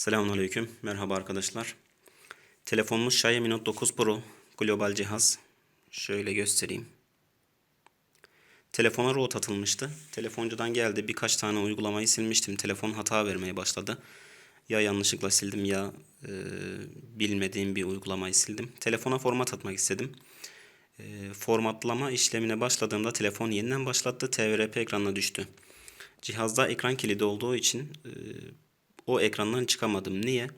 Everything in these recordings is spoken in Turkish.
Selamünaleyküm. Merhaba arkadaşlar. Telefonumuz Xiaomi Note 9 Pro global cihaz. Şöyle göstereyim. Telefona root atılmıştı. Telefoncudan geldi. Birkaç tane uygulamayı silmiştim. Telefon hata vermeye başladı. Ya yanlışlıkla sildim ya e, bilmediğim bir uygulamayı sildim. Telefona format atmak istedim. E, formatlama işlemine başladığımda telefon yeniden başlattı. TVRP ekranına düştü. Cihazda ekran kilidi olduğu için e, o ekrandan çıkamadım. Niye?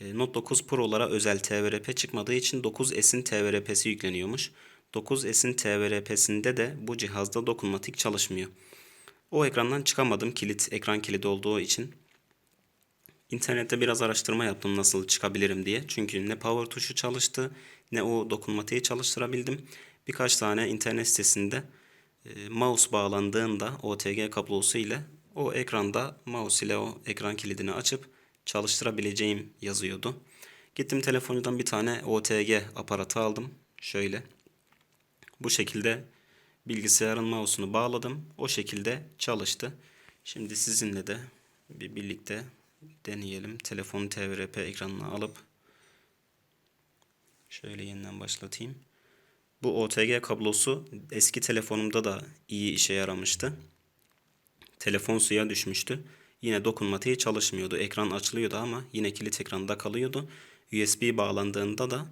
E, Note 9 Pro'lara özel TVRP çıkmadığı için 9S'in TVRP'si yükleniyormuş. 9S'in TVRP'sinde de bu cihazda dokunmatik çalışmıyor. O ekrandan çıkamadım kilit, ekran kilidi olduğu için. İnternette biraz araştırma yaptım nasıl çıkabilirim diye. Çünkü ne power tuşu çalıştı ne o dokunmatiği çalıştırabildim. Birkaç tane internet sitesinde e, mouse bağlandığında OTG kablosu ile o ekranda mouse ile o ekran kilidini açıp çalıştırabileceğim yazıyordu. Gittim telefoncudan bir tane OTG aparatı aldım. Şöyle. Bu şekilde bilgisayarın mouse'unu bağladım. O şekilde çalıştı. Şimdi sizinle de bir birlikte deneyelim. Telefonu TVRP ekranına alıp şöyle yeniden başlatayım. Bu OTG kablosu eski telefonumda da iyi işe yaramıştı. Telefon suya düşmüştü. Yine dokunmatiği çalışmıyordu. Ekran açılıyordu ama yine kilit ekranda kalıyordu. USB bağlandığında da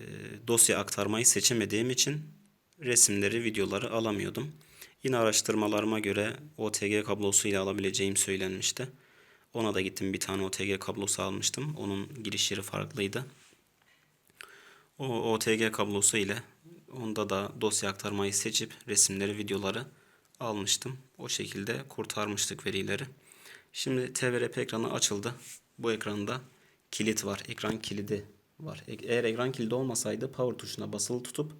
e, dosya aktarmayı seçemediğim için resimleri, videoları alamıyordum. Yine araştırmalarıma göre OTG kablosuyla alabileceğim söylenmişti. Ona da gittim bir tane OTG kablosu almıştım. Onun giriş yeri farklıydı. O OTG kablosu ile onda da dosya aktarmayı seçip resimleri, videoları almıştım. O şekilde kurtarmıştık verileri. Şimdi TVRP ekranı açıldı. Bu ekranda kilit var. Ekran kilidi var. E- Eğer ekran kilidi olmasaydı power tuşuna basılı tutup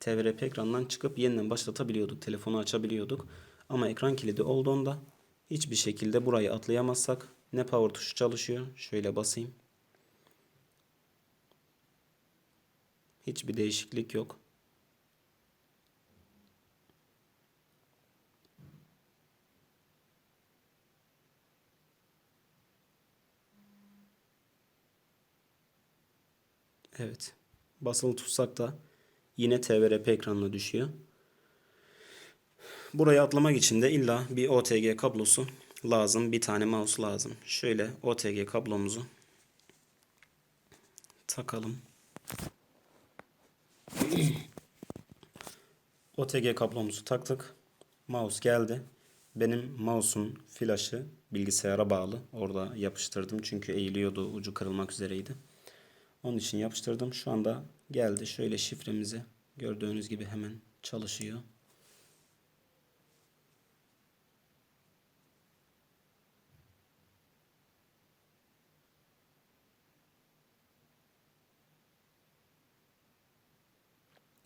TVRP ekranından çıkıp yeniden başlatabiliyorduk. Telefonu açabiliyorduk. Ama ekran kilidi olduğunda hiçbir şekilde burayı atlayamazsak ne power tuşu çalışıyor. Şöyle basayım. Hiçbir değişiklik yok. Evet. Basılı tutsak da yine TVRP ekranına düşüyor. Burayı atlamak için de illa bir OTG kablosu lazım. Bir tane mouse lazım. Şöyle OTG kablomuzu takalım. OTG kablomuzu taktık. Mouse geldi. Benim mouse'un flaşı bilgisayara bağlı. Orada yapıştırdım çünkü eğiliyordu, ucu kırılmak üzereydi. Onun için yapıştırdım. Şu anda geldi. Şöyle şifremizi gördüğünüz gibi hemen çalışıyor.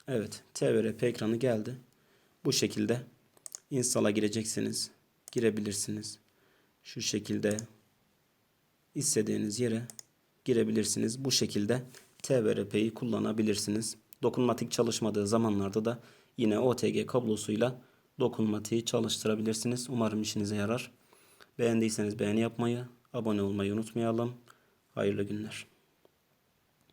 Evet, TVRP ekranı geldi. Bu şekilde install'a gireceksiniz. Girebilirsiniz. Şu şekilde istediğiniz yere girebilirsiniz. Bu şekilde TVRP'yi kullanabilirsiniz. Dokunmatik çalışmadığı zamanlarda da yine OTG kablosuyla dokunmatiği çalıştırabilirsiniz. Umarım işinize yarar. Beğendiyseniz beğeni yapmayı, abone olmayı unutmayalım. Hayırlı günler.